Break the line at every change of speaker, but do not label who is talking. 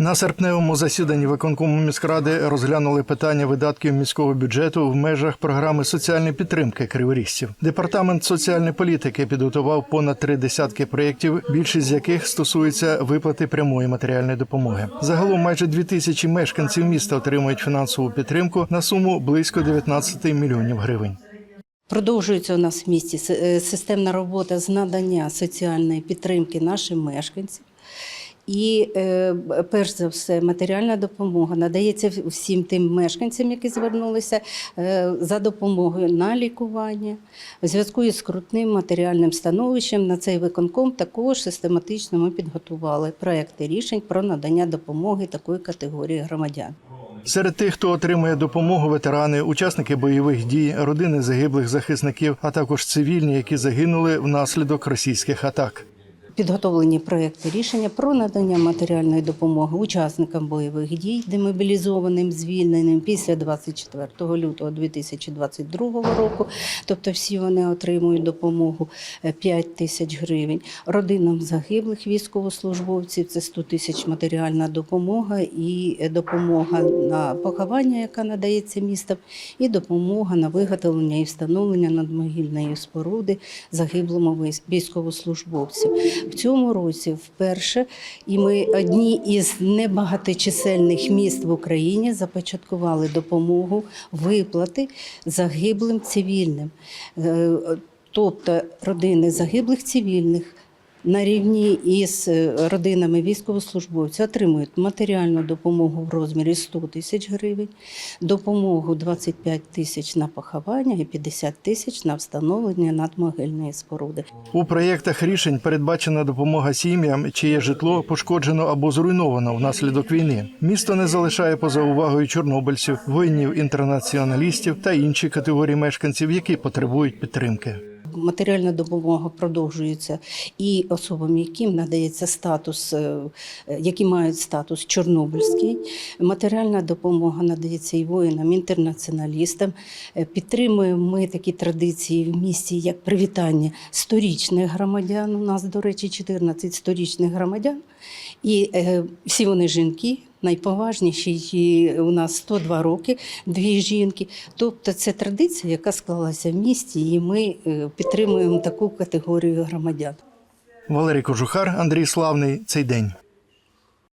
На серпневому засіданні виконкому міськради розглянули питання видатків міського бюджету в межах програми соціальної підтримки криворіжців. Департамент соціальної політики підготував понад три десятки проєктів, більшість з яких стосується виплати прямої матеріальної допомоги. Загалом майже дві тисячі мешканців міста отримують фінансову підтримку на суму близько 19 мільйонів гривень.
Продовжується у нас в місті е, системна робота з надання соціальної підтримки нашим мешканцям. І е, перш за все, матеріальна допомога надається всім тим мешканцям, які звернулися е, за допомогою на лікування. У зв'язку із скрутним матеріальним становищем на цей виконком також систематично ми підготували проекти рішень про надання допомоги такої категорії громадян.
Серед тих, хто отримує допомогу, ветерани, учасники бойових дій, родини загиблих захисників, а також цивільні, які загинули внаслідок російських атак.
Підготовлені проекти рішення про надання матеріальної допомоги учасникам бойових дій, демобілізованим, звільненим після 24 лютого 2022 року. Тобто всі вони отримують допомогу е, 5 тисяч гривень. Родинам загиблих військовослужбовців це 100 тисяч матеріальна допомога і е, допомога на поховання, яка надається містом, і допомога на виготовлення і встановлення надмогильної споруди загиблому військовослужбовцю. В цьому році вперше і ми одні із небагаточисельних міст в Україні започаткували допомогу виплати загиблим цивільним. Е, Тобто родини загиблих цивільних на рівні із е, родинами військовослужбовців отримують матеріальну допомогу в розмірі 100 тисяч гривень, допомогу 25 тисяч на поховання і 50 тисяч на встановлення надмогильної споруди.
У проєктах рішень передбачена допомога сім'ям, чиє житло пошкоджено або зруйновано внаслідок війни. Місто не залишає поза увагою чорнобильців, воїнів-інтернаціоналістів та інші категорії мешканців, які потребують підтримки.
Матеріальна допомога продовжується і особам, яким надається статус, е, які мають статус чорнобильський. Матеріальна допомога надається і воїнам, інтернаціоналістам. Е, Підтримуємо ми такі традиції в місті, як привітання сторічних громадян. У нас, до речі, 14 сторічних громадян. І е, всі вони жінки. Найповажніші і у нас 102 роки, дві жінки. Тобто це традиція, яка склалася в місті, і ми е, підтримуємо таку категорію громадян.
Валерій Кожухар, Андрій Славний. Цей день.